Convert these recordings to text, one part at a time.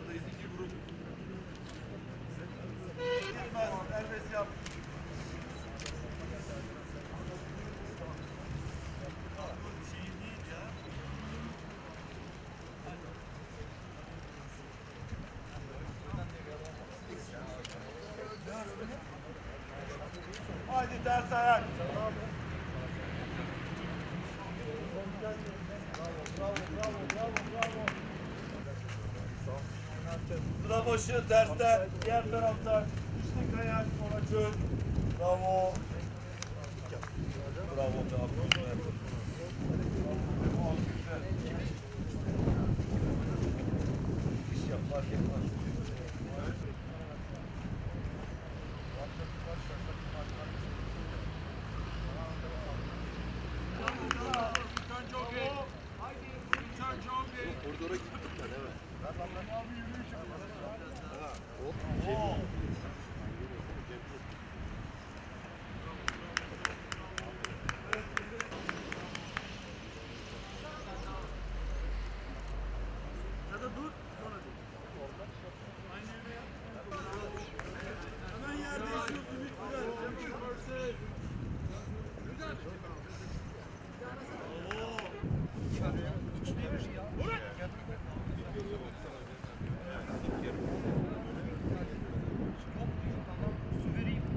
Ankara'dayız iki grup. Gitmez, elbes yap. Haydi ters ayak. Tamam. Başı tersten, diğer taraftan. İşte ayak, ona çök. Bravo. Bravo be Koridora gittik ben evet. Abi yürüyüş yapıyorlar.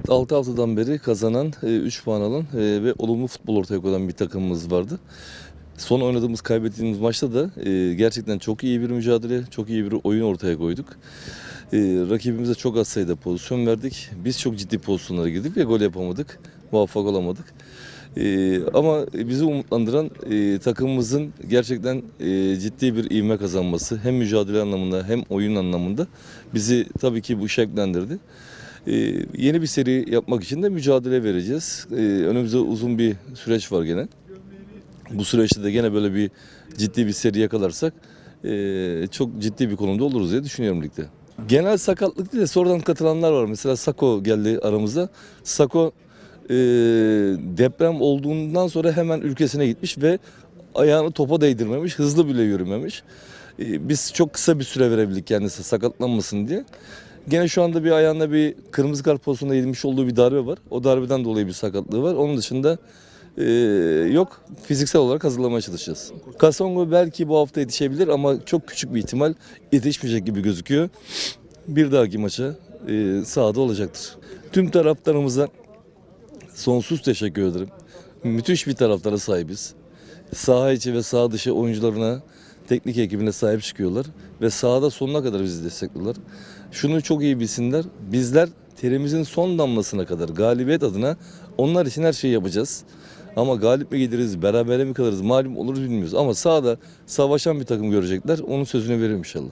6 haftadan beri kazanan, e, 3 puan alan e, ve olumlu futbol ortaya koyan bir takımımız vardı. Son oynadığımız, kaybettiğimiz maçta da e, gerçekten çok iyi bir mücadele, çok iyi bir oyun ortaya koyduk. Rakibimize çok az sayıda pozisyon verdik. Biz çok ciddi pozisyonlara girdik ve gol yapamadık, muvaffak olamadık. Ama bizi umutlandıran takımımızın gerçekten ciddi bir ivme kazanması hem mücadele anlamında hem oyun anlamında bizi tabii ki bu şevklendirdi. Ee, yeni bir seri yapmak için de mücadele vereceğiz. Ee, önümüzde uzun bir süreç var gene. Bu süreçte de gene böyle bir ciddi bir seri yakalarsak ee, çok ciddi bir konumda oluruz diye düşünüyorum ligde. Genel sakatlık değil de sonradan katılanlar var. Mesela Sako geldi aramıza. Sako ee, deprem olduğundan sonra hemen ülkesine gitmiş ve ayağını topa değdirmemiş, hızlı bile yürümemiş. Ee, Biz çok kısa bir süre verebildik kendisi sakatlanmasın diye. Gene şu anda bir ayağında bir kırmızı kart pozisyonunda yedirmiş olduğu bir darbe var. O darbeden dolayı bir sakatlığı var. Onun dışında e, yok. Fiziksel olarak hazırlamaya çalışacağız. Kasongo belki bu hafta yetişebilir ama çok küçük bir ihtimal yetişmeyecek gibi gözüküyor. Bir dahaki maça e, sahada olacaktır. Tüm taraftarımıza sonsuz teşekkür ederim. Müthiş bir taraftara sahibiz. Saha içi ve saha dışı oyuncularına, teknik ekibine sahip çıkıyorlar ve sahada sonuna kadar bizi destekliyorlar. Şunu çok iyi bilsinler. Bizler terimizin son damlasına kadar galibiyet adına onlar için her şeyi yapacağız. Ama galip mi geliriz, berabere mi kalırız, malum oluruz bilmiyoruz. Ama sahada savaşan bir takım görecekler. Onun sözünü veririm inşallah.